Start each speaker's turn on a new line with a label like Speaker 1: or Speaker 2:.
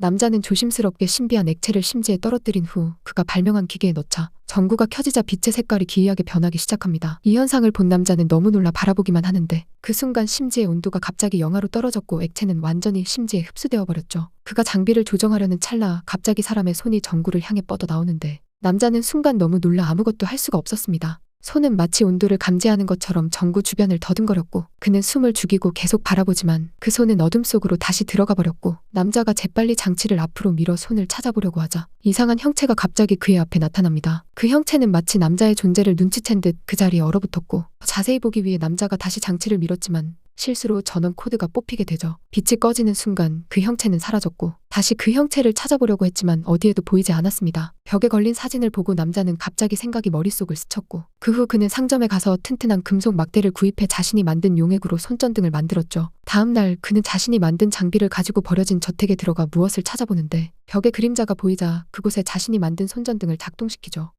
Speaker 1: 남자는 조심스럽게 신비한 액체를 심지에 떨어뜨린 후 그가 발명한 기계에 넣자 전구가 켜지자 빛의 색깔이 기이하게 변하기 시작합니다. 이 현상을 본 남자는 너무 놀라 바라보기만 하는데 그 순간 심지의 온도가 갑자기 영하로 떨어졌고 액체는 완전히 심지에 흡수되어 버렸죠. 그가 장비를 조정하려는 찰나 갑자기 사람의 손이 전구를 향해 뻗어 나오는데 남자는 순간 너무 놀라 아무것도 할 수가 없었습니다. 손은 마치 온도를 감지하는 것처럼 전구 주변을 더듬거렸고 그는 숨을 죽이고 계속 바라보지만 그 손은 어둠 속으로 다시 들어가 버렸고 남자가 재빨리 장치를 앞으로 밀어 손을 찾아보려고 하자 이상한 형체가 갑자기 그의 앞에 나타납니다. 그 형체는 마치 남자의 존재를 눈치챈 듯 그 자리에 얼어붙었고 자세히 보기 위해 남자가 다시 장치를 밀었지만 실수로 전원 코드가 뽑히게 되죠. 빛이 꺼지는 순간 그 형체는 사라졌고 다시 그 형체를 찾아보려고 했지만 어디에도 보이지 않았습니다. 벽에 걸린 사진을 보고 남자는 갑자기 생각이 머릿속을 스쳤고 그 후 그는 상점에 가서 튼튼한 금속 막대를 구입해 자신이 만든 용액으로 손전등을 만들었죠. 다음 날 그는 자신이 만든 장비를 가지고 버려진 저택에 들어가 무엇을 찾아보는데 벽에 그림자가 보이자 그곳에 자신이 만든 손전등을 작동시키죠.